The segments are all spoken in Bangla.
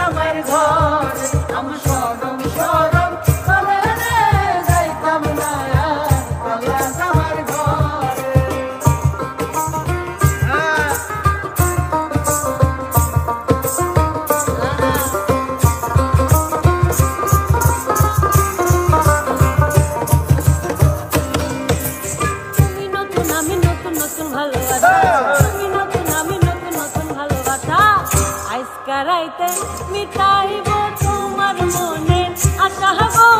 আমার নতুন আমি নতুন নতুন ভালোবাসা। হ্যাঁ। कराइते मिटाइबो তোমার মনের আশা গো।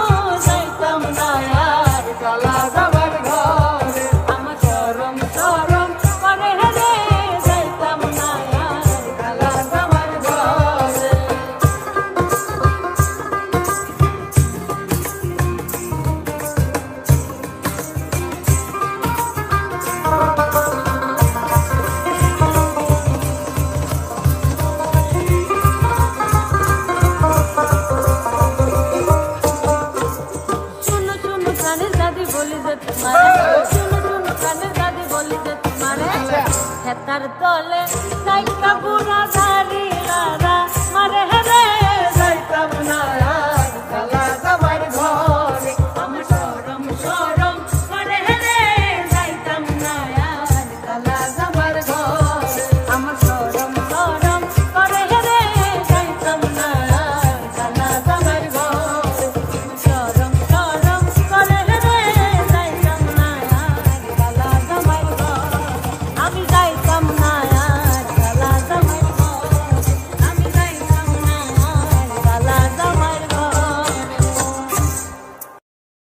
আচ্ছা। তার তলে তাই কাবুরা ধারি